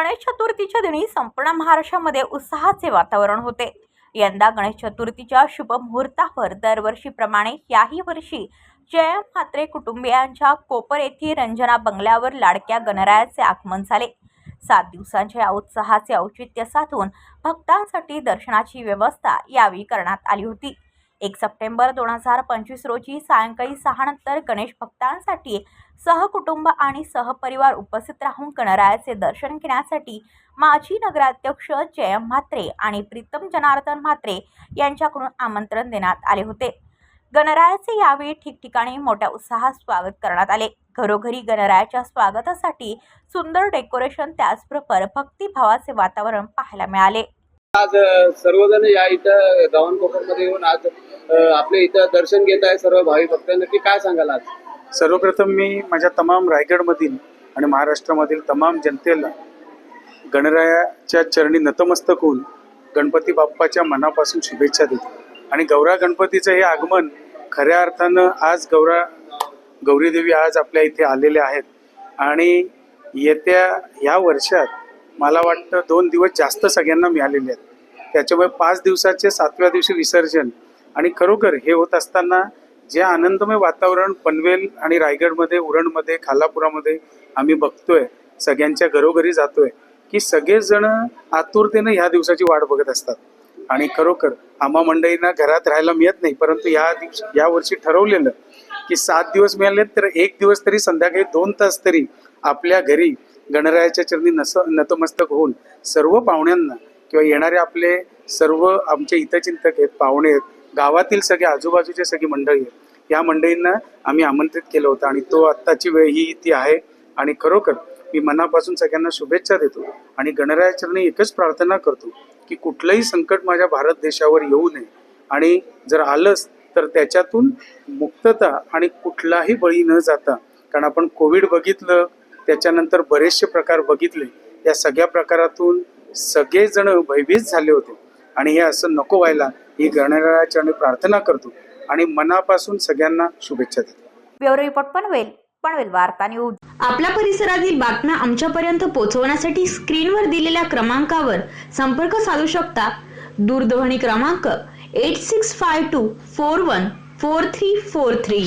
गणेश चतुर्थीच्या दिनी संपूर्ण महाराष्ट्रामध्ये उत्साहाचे वातावरण होते. यंदा गणेश चतुर्थीच्या शुभ मुहूर्तावर दरवर्षीप्रमाणे याही वर्षी जय म्हात्रे कुटुंबियांच्या कोपर येथील रंजना बंगल्यावर लाडक्या गणरायाचे आगमन झाले. सात दिवसांच्या या उत्साहाचे औचित्य साधून भक्तांसाठी दर्शनाची व्यवस्था यावेळी करण्यात आली होती. एक सप्टेंबर दोन हजार पंचवीस रोजी सायंकाळी सहानंतर गणेश भक्तांसाठी सहकुटुंब आणि सहपरिवार उपस्थित राहून गणरायाचे दर्शन घेण्यासाठी माजी नगराध्यक्ष जयम म्हात्रे आणि प्रीतम जनार्दन म्हात्रे यांच्याकडून आमंत्रण देण्यात आले होते. गणरायाचे यावेळी ठिकठिकाणी मोठ्या उत्साहात स्वागत करण्यात आले. घरोघरी गणरायाच्या स्वागतासाठी सुंदर डेकोरेशन त्याचबरोबर भक्तिभावाचे वातावरण पाहायला मिळाले. आज सर्वजण या इथं गव्हाणमध्ये येऊन आज आपल्या इथं दर्शन घेत आहे सर्व भाविक भक्तांना. की काय सांगाल आज? सर्वप्रथम मी माझ्या तमाम रायगडमधील आणि महाराष्ट्रामधील तमाम जनतेला गणरायाच्या चरणी नतमस्तक होऊन गणपती बाप्पाच्या मनापासून शुभेच्छा देतो. आणि गौरा गणपतीचं हे आगमन खऱ्या अर्थानं आज गौरा गौरीदेवी आज आपल्या इथे आलेल्या आहेत. आणि येत्या ह्या वर्षात मला वाटतं दोन दिवस जास्त सगळ्यांना मिळालेले आहेत. त्याच्यामुळे पाच दिवसाचे सातव्या दिवशी विसर्जन आणि खरोखर हे होत असताना जे आनंदमय वातावरण पनवेल आणि रायगडमध्ये उरणमध्ये खालापुरामध्ये आम्ही बघतोय सगळ्यांच्या घरोघरी जातोय की सगळेजण आतुरतेनं ह्या दिवसाची वाट बघत असतात. आणि खरोखर आम्हा मंडळींना घरात राहायला मिळत नाही परंतु या दिवशी या वर्षी ठरवलेलं की सात दिवस मिळाले तर एक दिवस तरी संध्याकाळी दोन तास तरी आपल्या घरी गणरायाच्या चरणी नस नतमस्तक होऊन सर्व पाहुण्यांना किंवा येणारे आपले सर्व आमचे हितचिंतक आहेत पाहुणे आहेत गावातील सगळे आजूबाजूचे सगळी मंडळी आहेत या मंडळींना आम्ही आमंत्रित केलं होतं आणि तो आत्ताची वेळ ही ती आहे आणि खरोखर मी मनापासून सगळ्यांना शुभेच्छा देतो आणि गणरायाचरणी एकच प्रार्थना करतो की कुठलंही संकट माझ्या भारत देशावर येऊ नये आणि जर आलंच तर त्याच्यातून मुक्तता आणि कुठलाही बळी न जाता कारण आपण कोविड बघितलं त्याच्यानंतर बरेचसे प्रकार बघितले. या सगळ्या प्रकारातून सगळेजण भयभीत झाले होते. आणि हे असं नको व्हायला. ही गणरायाचरणी प्रार्थना करतो. आणि मनापासून सगळ्यांना शुभेच्छा देतो. ब्युरो रिपोर्ट पनवेल पनवेल वार्ता न्यूज. आपल्या परिसरातील बातम्या आमच्यापर्यंत पोहोचवण्यासाठी स्क्रीनवर दिलेल्या क्रमांकावर संपर्क साधू शकता. दूरध्वनी क्रमांक eight six five two four one four three four three